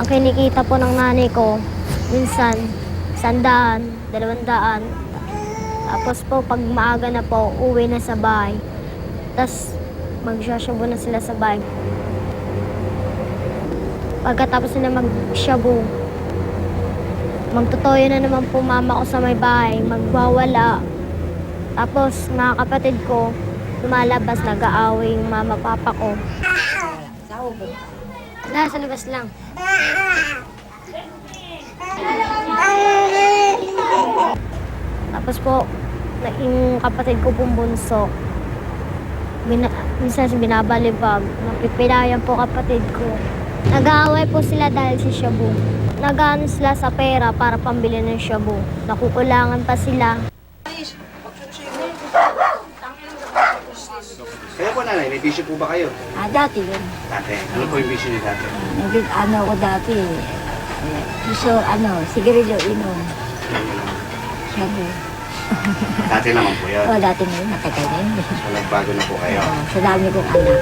Ang kinikita po ng nanay ko, minsan, sandaan, dalawang daan. Tapos po, pag maaga na po, uwi na sa bahay. Tapos, magsasyabu na sila sa bahay. Pagkatapos nila magsyabu, magtutoyo na naman po mama ko sa may bahay, magwawala. Tapos, mga kapatid ko, lumalabas, nag-aaway yung mama papa ko. Nasa labas lang. Tapos po, yung kapatid ko pong bunso, bina, minsan binabalibag, napipilayan po kapatid ko. Nag-aaway po sila dahil si Shabu. Nag-ano sila sa pera para pambili ng Shabu. Nakukulangan pa sila. Kaya po nanay, may bisyo po ba kayo? Ah, dati yun. Dati. Ano po yung bisyo niyo dati? Naging ano ko dati. eh, Gusto, ano, sigarilyo, inom. Sabi. Dati naman po yun. Oh, dati na yun, matagal na yun. So nagbago na po kayo. Oh, sa dami kong anak.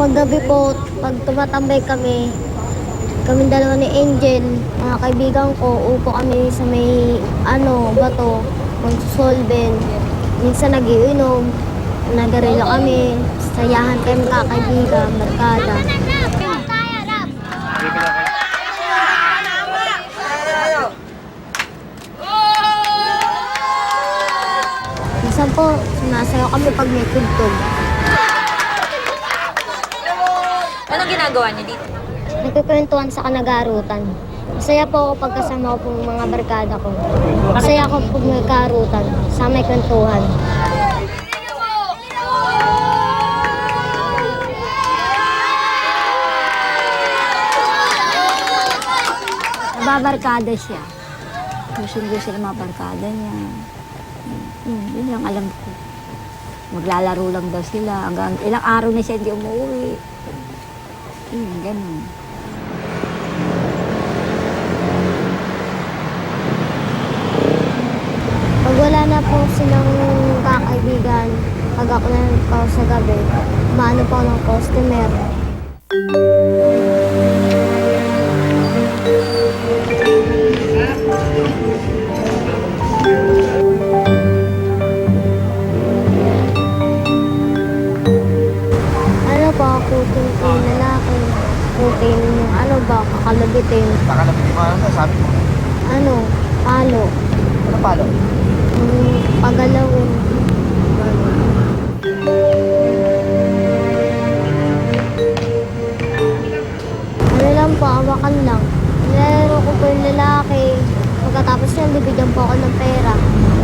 Paggabi po, pag tumatambay kami, kami dalawa ni Angel, mga kaibigan ko, upo kami sa may ano, bato, magsusolven. Minsan nagiinom, nagarila kami, sayahan kami kakaibigan, barkada. Minsan po, sumasayaw kami pag may tugtog. Ginagawa niyo dito? Nagkukwentuhan sa kanagarutan. Masaya po ako pagkasama ko po mga barkada ko. Masaya ako pag may karutan, sa may kwentuhan. Nababarkada siya. Gusto-gusto ng mga barkada niya. Hmm, yun lang alam ko. Maglalaro lang daw sila. Hanggang ilang araw na siya hindi umuwi. Hmm, ganun. Pag wala na po silang kakaibigan, pag ako na po sa gabi, maano po ng customer. Ano po, kutin ko yung Kutin yung ano ba, kakalabitin. Nakalapit mo ano sabi mo? Ano, palo. Ano palo? Yung pagalawin. Ano lang po, awakan lang. Nilaro ko po yung lalaki. Pagkatapos niya, bibigyan po ako ng pera.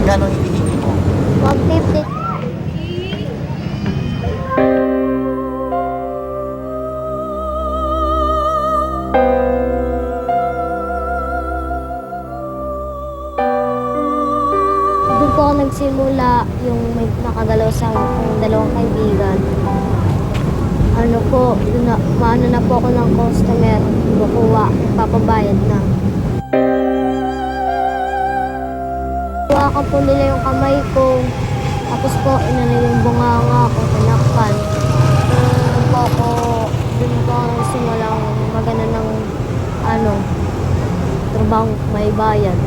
Gano'ng hinihingi mo? 150. Ako nagsimula yung may nakagalaw sa akong dalawang kaibigan. Ano po, na, maano na po ako ng customer, kukuha, papabayad na. Kuha po nila yung kamay ko. Tapos po, inano yung bunganga ko, tinakpan. Doon po ako, doon po ako nagsimulang magana ng, ano, trabaho may bayad.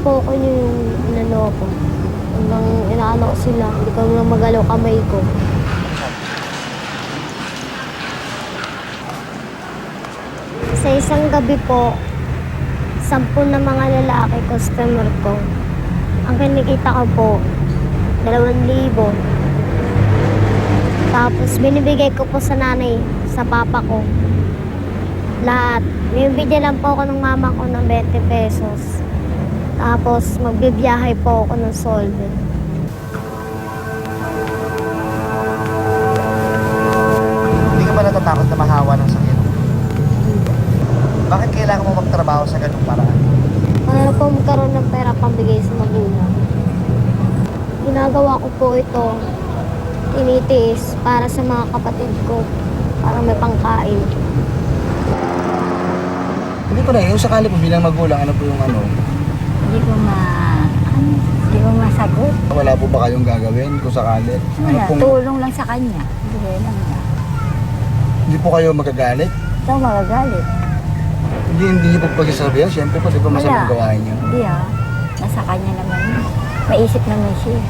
Po ako yung inano ko. Hanggang inaano ko sila, hindi ko lang magalaw kamay ko. Sa isang gabi po, sampu na mga lalaki customer ko. Ang kinikita ko po, dalawang libo. Tapos binibigay ko po sa nanay, sa papa ko. Lahat. Bibigyan lang po ako ng mama ko ng 20 pesos. Tapos magbibiyahe po ako ng Solvent. Hindi ka ba natatakot na mahawa ng sakit? Bakit kailangan mo magtrabaho sa ganung paraan? Para po magkaroon ng pera pambigay sa magulang. Ginagawa ko po ito, tinitiis para sa mga kapatid ko, para may pangkain. Hindi po na, yung sakali po bilang magulang, ano po yung ano? Hindi ko ma... Ano, hindi ko masagot. Wala po ba kayong gagawin kung sakali? Ano Wala, pong, tulong lang sa kanya. Hindi lang niya. hindi po kayo magagalit? Ikaw magagalit. Hindi, hindi niyo po pagsasabihan. Siyempre po, di ba masamang gawain niyo? Hindi ah. Nasa kanya naman yun. Maisip naman siya.